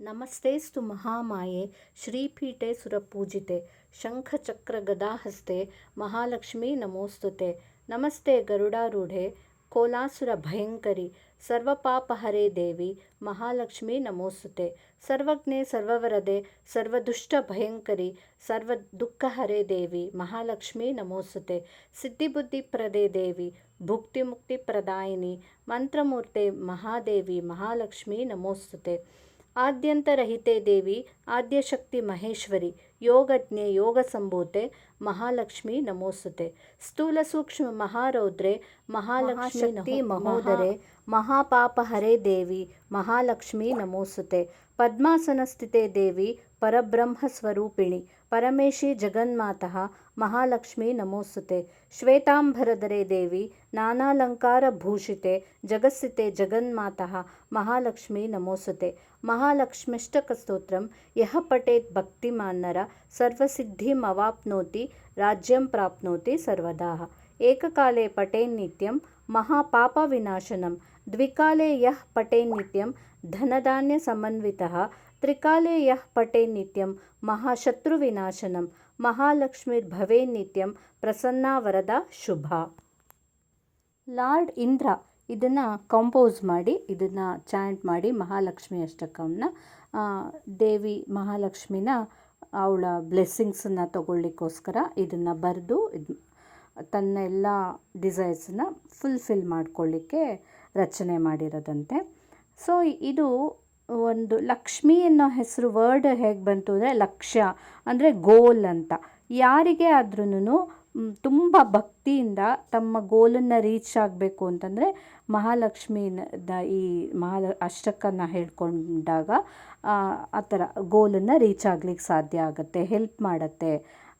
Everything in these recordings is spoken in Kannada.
ನಮಸ್ತೇಸ್ತು ಮಹಾಮಾಯೆ ಶ್ರೀಪೀಠೆ ಸುರಪೂಜಿತೆ ಶಂಖಚಕ್ರಗದಾಹಸ್ತೆ ಮಹಾಲಕ್ಷ್ಮೀ ನಮೋಸ್ತುತೆ. ನಮಸ್ತೆ ಗರುಡಾರೂಢೆ, ಕೋಲಾಸುರ ಭಯಂಕರಿ, ಸರ್ವಪಾಪಹರೇ ದೇವಿ, ಮಹಾಲಕ್ಷ್ಮಿ ನಮೋಸ್ತುತೆ. ಸರ್ವಜ್ಞೆ ಸರ್ವವರದೆ, ಸರ್ವದುಷ್ಟ ಭಯಂಕರಿ ಸರ್ವ ದುಃಖಹರೇ ದೇವಿ, ಮಹಾಲಕ್ಷ್ಮೀ ನಮೋಸ್ತುತೆ. ಸಿದ್ಧಿಬುದ್ಧಿಪ್ರದೇ ದೇವಿ ಭುಕ್ತಿಮುಕ್ತಿಪ್ರದಾಯಿನಿ ಮಂತ್ರಮೂರ್ತೆ ಮಹಾದೇವಿ, ಮಹಾಲಕ್ಷ್ಮೀ ನಮೋಸ್ತುತೆ. ಆದ್ಯಂತರಹಿತೆ ದೇವಿ ಆದ್ಯಶಕ್ತಿ ಮಹೇಶ್ವರಿ ಯೋಗಜ್ಞೆ ಯೋಗಸಂಭೂತೆ ಮಹಾಲಕ್ಷ್ಮೀ ನಮೋಸ್ತುತೆ. ಸ್ಥೂಲ ಸೂಕ್ಷ್ಮ ಮಹಾರೌದ್ರೆ ಮಹಾಲಕ್ಷ್ಮೀ ಮಹೋದರೆ ಮಹಾಪಾಪಹರೇ ದೇವಿ ಮಹಾಲಕ್ಷ್ಮೀ ನಮೋಸ್ತುತೆ. ಪದ್ಮಾಸನಸ್ಥಿತೆ ದೇವಿ ಪರಬ್ರಹ್ಮ ಸ್ವರೂಪಿಣಿ ಪರಮೇಶಿ ಜಗನ್ಮಾತಃ ಮಹಾಲಕ್ಷ್ಮೀ ನಮೋಸ್ತುತೆ. ಶ್ವೇತಾಂಬರಧರೆ ದೇವಿ ನಾನಾಲಂಕಾರಭೂಷಿತೆ ಜಗಸ್ಸಿತೆ ಜಗನ್ಮಾತಃ ಮಹಾಲಕ್ಷ್ಮೀ ನಮೋಸ್ತುತೆ. ಮಹಾಲಕ್ಷ್ಮ್ಯಷ್ಟಕಸ್ತೋತ್ರಂ ಯಃ ಪಠೇತ್ ಭಕ್ತಿಮಾನ್ನರ ಸರ್ವಸಿದ್ಧಿಮವಾಪ್ನೋತಿ ರಾಜ್ಯಂ ಪ್ರಾಪ್ನೋತಿ ಸರ್ವದಾ ಏಕಕಾಲೇ ಪಠೇನ್ನಿತ್ಯಂ ಮಹಾಪಾಪವಿನಾಶನಂ ದ್ವಿಕಾಲೇ ಯಃ ಧನಧಾನ್ಯ ಸಮನ್ವಿತಃ. ತ್ರಿಕಾಲೇ ಯಃ ಪಠೇನ್ನಿತ್ಯಂ ಮಹಾಶತ್ರುವಿನಾಶನಂ ಮಹಾಲಕ್ಷ್ಮಿರ್ಭವೇನ್ನಿತ್ಯಂ ಪ್ರಸನ್ನ ವರದ ಶುಭ. ಲಾರ್ಡ್ ಇಂದ್ರ ಇದನ್ನು ಕಂಪೋಸ್ ಮಾಡಿ, ಇದನ್ನು ಚಾಂಟ್ ಮಾಡಿ ಮಹಾಲಕ್ಷ್ಮಿ ಅಷ್ಟಕವನ್ನು ದೇವಿ ಮಹಾಲಕ್ಷ್ಮಿನ ಅವಳ ಬ್ಲೆಸ್ಸಿಂಗ್ಸನ್ನು ತಗೊಳ್ಳಿಕ್ಕೋಸ್ಕರ ಇದನ್ನು ಬರೆದು ಇದು, ತನ್ನ ಎಲ್ಲ ಡಿಸೈರ್ಸನ್ನ ಫುಲ್ಫಿಲ್ ಮಾಡ್ಕೊಳ್ಳಿಕ್ಕೆ ರಚನೆ ಮಾಡಿರೋದಂತೆ. ಸೊ ಇದು ಒಂದು ಲಕ್ಷ್ಮಿ ಅನ್ನೋ ಹೆಸರು ವರ್ಡ್ ಹೇಗೆ ಬಂತು ಅಂದರೆ ಲಕ್ಷ್ಯ, ಅಂದರೆ ಗೋಲ್ ಅಂತ. ಯಾರಿಗೆ ಆದ್ರೂ ತುಂಬ ಭಕ್ತಿಯಿಂದ ತಮ್ಮ ಗೋಲನ್ನು ರೀಚ್ ಆಗಬೇಕು ಅಂತಂದರೆ ಮಹಾಲಕ್ಷ್ಮಿನ ಈ ಮಹಾಲ ಅಷ್ಟಕನ್ನು ಹೇಳ್ಕೊಂಡಾಗ, ಆ ಥರ ಗೋಲನ್ನು ರೀಚ್ ಆಗ್ಲಿಕ್ಕೆ ಸಾಧ್ಯ ಆಗುತ್ತೆ ಹೆಲ್ಪ್ ಮಾಡುತ್ತೆ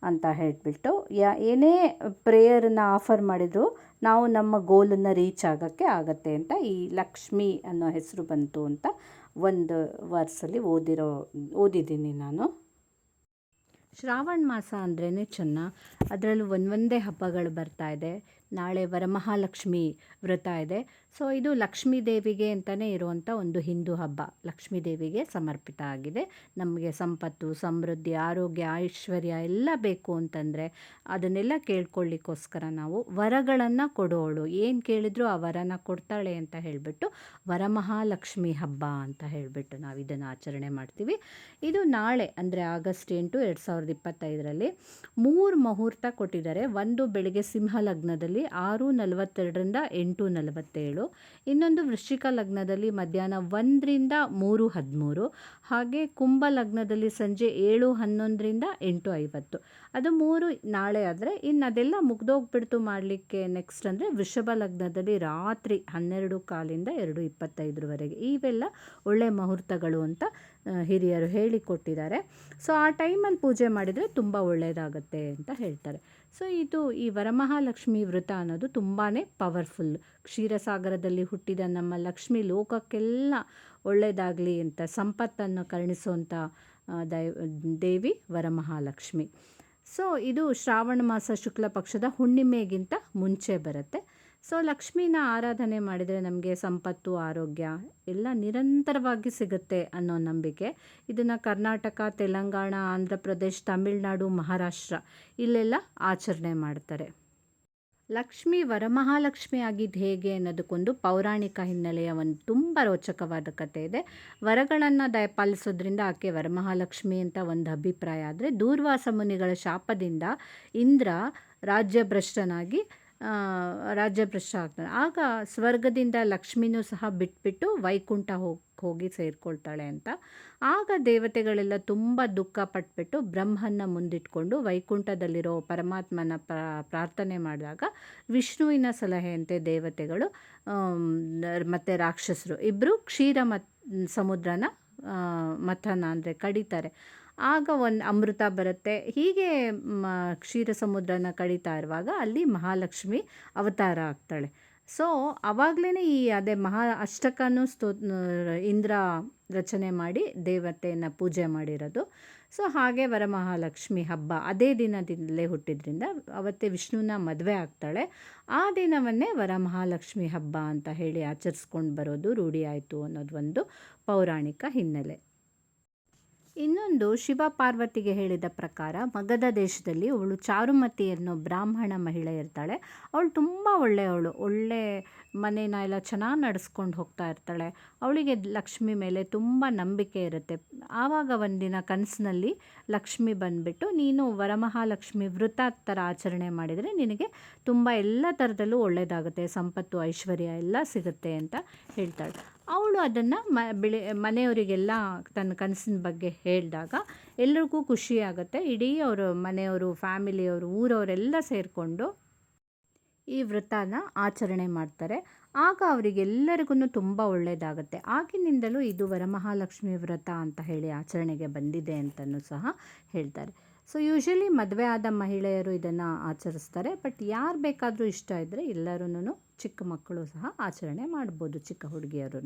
ಅಂತ ಹೇಳಿಬಿಟ್ಟು, ಯಾ, ಏನೇ ಪ್ರೇಯರನ್ನು ಆಫರ್ ಮಾಡಿದರೂ ನಾವು ನಮ್ಮ ಗೋಲನ್ನು ರೀಚ್ ಆಗೋಕ್ಕೆ ಆಗತ್ತೆ ಅಂತ ಈ ಲಕ್ಷ್ಮಿ ಅನ್ನೋ ಹೆಸರು ಬಂತು ಅಂತ ಒಂದು ವರ್ಸಲ್ಲಿ ಓದಿರೋ, ಓದಿದ್ದೀನಿ ನಾನು. ಶ್ರಾವಣ ಮಾಸ ಅಂದ್ರೇ ಚೆನ್ನ. ಅದರಲ್ಲೂ ಒಂದೊಂದೇ ಹಬ್ಬಗಳು ಬರ್ತಾ ಇದೆ. ನಾಳೆ ವರಮಹಾಲಕ್ಷ್ಮಿ ವ್ರತ ಇದೆ. ಸೊ ಇದು ಲಕ್ಷ್ಮೀ ದೇವಿಗೆ ಅಂತಲೇ ಇರುವಂಥ ಒಂದು ಹಿಂದೂ ಹಬ್ಬ. ಲಕ್ಷ್ಮೀ ದೇವಿಗೆ ಸಮರ್ಪಿತ ಆಗಿದೆ. ನಮಗೆ ಸಂಪತ್ತು, ಸಮೃದ್ಧಿ, ಆರೋಗ್ಯ, ಐಶ್ವರ್ಯ ಎಲ್ಲ ಬೇಕು ಅಂತಂದರೆ ಅದನ್ನೆಲ್ಲ ಕೇಳ್ಕೊಳ್ಳಿಕ್ಕೋಸ್ಕರ ನಾವು ವರಗಳನ್ನು ಕೊಡೋಳು. ಏನು ಕೇಳಿದ್ರು ಆ ವರನ ಕೊಡ್ತಾಳೆ ಅಂತ ಹೇಳಿಬಿಟ್ಟು ವರಮಹಾಲಕ್ಷ್ಮಿ ಹಬ್ಬ ಅಂತ ಹೇಳಿಬಿಟ್ಟು ನಾವು ಇದನ್ನು ಆಚರಣೆ ಮಾಡ್ತೀವಿ. ಇದು ನಾಳೆ, ಅಂದರೆ ಆಗಸ್ಟ್ ಎಂಟು, ಎರಡು ಸಾವಿರದ ಇಪ್ಪತ್ತೈದರಲ್ಲಿ ಮೂರು ಮುಹೂರ್ತ ಕೊಟ್ಟಿದ್ದಾರೆ. ಒಂದು ಬೆಳಗ್ಗೆ ಸಿಂಹ ಲಗ್ನದಲ್ಲಿ ಆರು ನಲವತ್ತೆರಡರಿಂದ ಎಂಟು ನಲವತ್ತೇಳು. ಇನ್ನೊಂದು ವೃಶ್ಚಿಕ ಲಗ್ನದಲ್ಲಿ ಮಧ್ಯಾಹ್ನ ಒಂದರಿಂದ ಮೂರು ಹದಿಮೂರು. ಹಾಗೆ ಕುಂಭ ಲಗ್ನದಲ್ಲಿ ಸಂಜೆ ಏಳು ಹನ್ನೊಂದರಿಂದ ಎಂಟು ಐವತ್ತು. ಅದು ಮೂರು ನಾಳೆ ಆದರೆ ಇನ್ನು ಅದೆಲ್ಲ ಮುಗ್ದೋಗ್ಬಿಡ್ತು ಮಾಡಲಿಕ್ಕೆ ನೆಕ್ಸ್ಟ್ ಅಂದರೆ ವೃಷಭ ಲಗ್ನದಲ್ಲಿ ರಾತ್ರಿ ಹನ್ನೆರಡು ಕಾಲಿಂದ ಎರಡು ಇಪ್ಪತ್ತೈದರವರೆಗೆ. ಇವೆಲ್ಲ ಒಳ್ಳೆ ಮುಹೂರ್ತಗಳು ಅಂತ ಹಿರಿಯರು ಹೇಳಿಕೊಟ್ಟಿದ್ದಾರೆ. ಸೊ ಆ ಟೈಮಲ್ಲಿ ಪೂಜೆ ಮಾಡಿದರೆ ತುಂಬ ಒಳ್ಳೆಯದಾಗತ್ತೆ ಅಂತ ಹೇಳ್ತಾರೆ. ಸೊ ಇದು ಈ ವರಮಹಾಲಕ್ಷ್ಮಿ ವ್ರತ ಅನ್ನೋದು ತುಂಬಾ ಪವರ್ಫುಲ್. ಕ್ಷೀರಸಾಗರದಲ್ಲಿ ಹುಟ್ಟಿದ ನಮ್ಮ ಲಕ್ಷ್ಮಿ ಲೋಕಕ್ಕೆಲ್ಲ ಒಳ್ಳೆಯದಾಗಲಿ ಅಂತ, ಸಂಪತ್ತನ್ನು ಕರುಣಿಸುವಂಥ ದೇವಿ ವರಮಹಾಲಕ್ಷ್ಮಿ. ಸೊ ಇದು ಶ್ರಾವಣ ಮಾಸ ಶುಕ್ಲ ಪಕ್ಷದ ಹುಣ್ಣಿಮೆಗಿಂತ ಮುಂಚೆ ಬರುತ್ತೆ. ಸೊ ಲಕ್ಷ್ಮೀನ ಆರಾಧನೆ ಮಾಡಿದರೆ ನಮಗೆ ಸಂಪತ್ತು, ಆರೋಗ್ಯ ಎಲ್ಲ ನಿರಂತರವಾಗಿ ಸಿಗುತ್ತೆ ಅನ್ನೋ ನಂಬಿಕೆ. ಇದನ್ನು ಕರ್ನಾಟಕ, ತೆಲಂಗಾಣ ಆಂಧ್ರ ಪ್ರದೇಶ್ ತಮಿಳುನಾಡು, ಮಹಾರಾಷ್ಟ್ರ ಇಲ್ಲೆಲ್ಲ ಆಚರಣೆ ಮಾಡ್ತಾರೆ. ಲಕ್ಷ್ಮಿ ವರಮಹಾಲಕ್ಷ್ಮಿ ಆಗಿದ್ದು ಹೇಗೆ ಅನ್ನೋದಕ್ಕೊಂದು ಪೌರಾಣಿಕ ಹಿನ್ನೆಲೆಯ ಒಂದು ತುಂಬ ರೋಚಕವಾದ ಕಥೆ ಇದೆ. ವರಗಳನ್ನು ದಯಪಾಲಿಸೋದ್ರಿಂದ ಆಕೆ ವರಮಹಾಲಕ್ಷ್ಮಿ ಅಂತ ಒಂದು ಅಭಿಪ್ರಾಯ. ಆದರೆ ದೂರ್ವಾಸ ಮುನಿಗಳ ಶಾಪದಿಂದ ಇಂದ್ರ ರಾಜ್ಯಭ್ರಷ್ಟನಾಗಿ ರಾಜ್ಯಭ್ರಷ್ಟ ಆಗ್ತಾನೆ ಆಗ ಸ್ವರ್ಗದಿಂದ ಲಕ್ಷ್ಮಿನೂ ಸಹ ಬಿಟ್ಬಿಟ್ಟು ವೈಕುಂಠ ಹೋಗಿ ಹೋಗಿ ಸೇರಿಕೊಳ್ತಾಳೆ ಅಂತ. ಆಗ ದೇವತೆಗಳೆಲ್ಲ ತುಂಬ ದುಃಖ ಪಟ್ಬಿಟ್ಟು ಬ್ರಹ್ಮನ ಮುಂದಿಟ್ಕೊಂಡು ವೈಕುಂಠದಲ್ಲಿರೋ ಪರಮಾತ್ಮನ ಪ್ರಾರ್ಥನೆ ಮಾಡಿದಾಗ ವಿಷ್ಣುವಿನ ಸಲಹೆಯಂತೆ ದೇವತೆಗಳು ಮತ್ತು ರಾಕ್ಷಸರು ಇಬ್ಬರು ಕ್ಷೀರ ಮತ್ತು ಸಮುದ್ರನ ಮಥನ ಅಂದರೆ ಕಡಿತಾರೆ. ಆಗ ಒಂದು ಅಮೃತ ಬರುತ್ತೆ. ಹೀಗೆ ಕ್ಷೀರ ಸಮುದ್ರನ ಕಡಿತಾ ಇರುವಾಗ ಅಲ್ಲಿ ಮಹಾಲಕ್ಷ್ಮಿ ಅವತಾರ ಆಗ್ತಾಳೆ. ಸೊ ಆವಾಗಲೇ ಈ ಅದೇ ಮಹಾ ಅಷ್ಟಕನೂ ಸ್ತೋ ಇಂದ್ರ ರಚನೆ ಮಾಡಿ ದೇವತೆಯನ್ನು ಪೂಜೆ ಮಾಡಿರೋದು. ಸೊ, ಹಾಗೆ ವರಮಹಾಲಕ್ಷ್ಮಿ ಹಬ್ಬ ಅದೇ ದಿನದಿಂದಲೇ ಹುಟ್ಟಿದ್ರಿಂದ ಅವತ್ತೇ ವಿಷ್ಣುನ ಮದುವೆ ಆಗ್ತಾಳೆ. ಆ ದಿನವನ್ನೇ ವರಮಹಾಲಕ್ಷ್ಮಿ ಹಬ್ಬ ಅಂತ ಹೇಳಿ ಆಚರಿಸ್ಕೊಂಡು ಬರೋದು ರೂಢಿಯಾಯಿತು ಅನ್ನೋದು ಒಂದು ಪೌರಾಣಿಕ ಹಿನ್ನೆಲೆ. ಇನ್ನೊಂದು ಶಿವ ಪಾರ್ವತಿಗೆ ಹೇಳಿದ ಪ್ರಕಾರ ಮಗಧ ದೇಶದಲ್ಲಿ ಅವಳು ಚಾರುಮತಿ ಅನ್ನೋ ಬ್ರಾಹ್ಮಣ ಮಹಿಳೆ ಇರ್ತಾಳೆ. ಅವಳು ತುಂಬ ಒಳ್ಳೆಯವಳು. ಒಳ್ಳೆ ಮನೇನ ಎಲ್ಲ ಚೆನ್ನಾಗಿ ನಡೆಸ್ಕೊಂಡು ಹೋಗ್ತಾ ಇರ್ತಾಳೆ. ಅವಳಿಗೆ ಲಕ್ಷ್ಮಿ ಮೇಲೆ ತುಂಬ ನಂಬಿಕೆ ಇರುತ್ತೆ. ಆವಾಗ ಒಂದಿನ ಕನಸಿನಲ್ಲಿ ಲಕ್ಷ್ಮಿ ಬಂದುಬಿಟ್ಟು, ನೀನು ವರಮಹಾಲಕ್ಷ್ಮಿ ವೃತ ಥರ ಆಚರಣೆ ಮಾಡಿದರೆ ನಿನಗೆ ತುಂಬ ಎಲ್ಲ ಥರದಲ್ಲೂ ಒಳ್ಳೆಯದಾಗುತ್ತೆ. ಸಂಪತ್ತು, ಐಶ್ವರ್ಯ ಎಲ್ಲ ಸಿಗುತ್ತೆ ಅಂತ ಹೇಳ್ತಾಳೆ. ಅವಳು ಅದನ್ನು ಮ, ಬೆಳೆ, ಮನೆಯವರಿಗೆಲ್ಲ ತನ್ನ ಕನಸಿನ ಬಗ್ಗೆ ಹೇಳಿದಾಗ ಎಲ್ರಿಗೂ ಖುಷಿಯಾಗುತ್ತೆ ಇಡೀ ಅವರು ಮನೆಯವರು, ಫ್ಯಾಮಿಲಿಯವರು, ಊರವರೆಲ್ಲ ಸೇರಿಕೊಂಡು ಈ ವ್ರತನ ಆಚರಣೆ ಮಾಡ್ತಾರೆ. ಆಗ ಅವರಿಗೆಲ್ಲರಿಗೂ ತುಂಬ ಒಳ್ಳೆಯದಾಗುತ್ತೆ. ಆಗಿನಿಂದಲೂ ಇದು ವರಮಹಾಲಕ್ಷ್ಮಿ ವ್ರತ ಅಂತ ಹೇಳಿ ಆಚರಣೆಗೆ ಬಂದಿದೆ ಅಂತಲೂ ಸಹ ಹೇಳ್ತಾರೆ. ಸೊ ಯೂಶ್ವಲಿ ಮದುವೆ ಆದ ಮಹಿಳೆಯರು ಇದನ್ನು ಆಚರಿಸ್ತಾರೆ. ಬಟ್ ಯಾರು ಬೇಕಾದರೂ ಇಷ್ಟ ಇದ್ದರೆ ಎಲ್ಲರೂ ಚಿಕ್ಕ ಮಕ್ಕಳು ಸಹ ಆಚರಣೆ ಮಾಡ್ಬೋದು, ಚಿಕ್ಕ ಹುಡುಗಿಯರು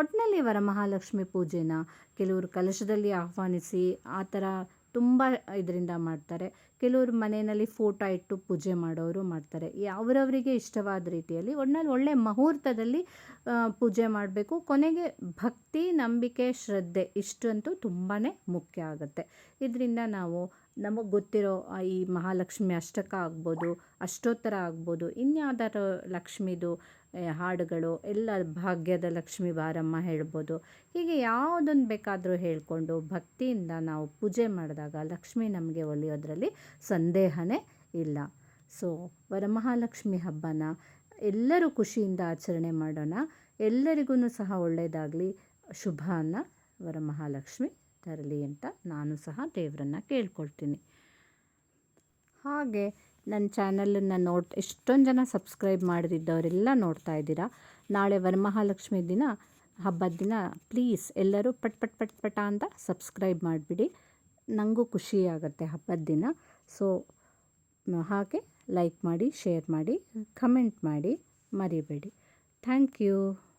ಒಟ್ಟಿನಲ್ಲಿ ವರಮಹಾಲಕ್ಷ್ಮಿ ಪೂಜೆನ ಕೆಲವರು ಕಲಶದಲ್ಲಿ ಆಹ್ವಾನಿಸಿ ಆ ಥರ ತುಂಬ ಇದರಿಂದ ಮಾಡ್ತಾರೆ. ಕೆಲವರು ಮನೆಯಲ್ಲಿ ಫೋಟೋ ಇಟ್ಟು ಪೂಜೆ ಮಾಡೋರು ಮಾಡ್ತಾರೆ. ಅವರವರಿಗೆ ಇಷ್ಟವಾದ ರೀತಿಯಲ್ಲಿ ಒಟ್ನಲ್ಲಿ ಒಳ್ಳೆ ಮುಹೂರ್ತದಲ್ಲಿ ಪೂಜೆ ಮಾಡಬೇಕು. ಕೊನೆಗೆ ಭಕ್ತಿ, ನಂಬಿಕೆ, ಶ್ರದ್ಧೆ ಇಷ್ಟಂತೂ ತುಂಬಾ ಮುಖ್ಯ ಆಗುತ್ತೆ. ಇದರಿಂದ ನಾವು ನಮಗೆ ಗೊತ್ತಿರೋ ಈ ಮಹಾಲಕ್ಷ್ಮಿ ಅಷ್ಟಕ ಆಗ್ಬೋದು, ಅಷ್ಟೋತ್ತರ ಆಗ್ಬೋದು ಇನ್ಯಾವುದಾದ್ರು ಲಕ್ಷ್ಮಿದು ಹಾಡುಗಳು, ಎಲ್ಲ ಭಾಗ್ಯದ ಲಕ್ಷ್ಮಿ ಬಾರಮ್ಮ ಹೇಳ್ಬೋದು. ಹೀಗೆ ಯಾವುದನ್ನು ಬೇಕಾದರೂ ಹೇಳಿಕೊಂಡು ಭಕ್ತಿಯಿಂದ ನಾವು ಪೂಜೆ ಮಾಡಿದಾಗ ಲಕ್ಷ್ಮಿ ನಮಗೆ ಒಲಿಯೋದ್ರಲ್ಲಿ ಸಂದೇಹನೇ ಇಲ್ಲ. ಸೊ, ವರಮಹಾಲಕ್ಷ್ಮಿ ಹಬ್ಬನ ಎಲ್ಲರೂ ಖುಷಿಯಿಂದ ಆಚರಣೆ ಮಾಡೋಣ. ಎಲ್ಲರಿಗೂ ಸಹ ಒಳ್ಳೆಯದಾಗಲಿ ಶುಭನ ವರಮಹಾಲಕ್ಷ್ಮಿ. ತರಲಿ ಅಂತ ನಾನು ಸಹ ದೇವರನ್ನು ಕೇಳ್ಕೊಳ್ತೀನಿ. ಹಾಗೆ ನನ್ನ ಚಾನಲನ್ನು ನೋಡ್, ಎಷ್ಟೊಂದು ಜನ ಸಬ್ಸ್ಕ್ರೈಬ್ ಮಾಡದಿದ್ದವರೆಲ್ಲ ನೋಡ್ತಾ ಇದ್ದೀರಾ? ನಾಳೆ ವರಮಹಾಲಕ್ಷ್ಮಿ ದಿನ, ಹಬ್ಬದ ದಿನ, ಪ್ಲೀಸ್ ಎಲ್ಲರೂ ಪಟ್ ಪಟ್ ಪಟ್, ಪಟ ಅಂತ ಸಬ್ಸ್ಕ್ರೈಬ್ ಮಾಡಿಬಿಡಿ. ನನಗೂ ಖುಷಿಯಾಗುತ್ತೆ ಹಬ್ಬದ ದಿನ. ಸೊ, ಹಾಗೆ ಲೈಕ್ ಮಾಡಿ, ಶೇರ್ ಮಾಡಿ, ಕಮೆಂಟ್ ಮಾಡಿ, ಮರಿಬೇಡಿ. Thank you.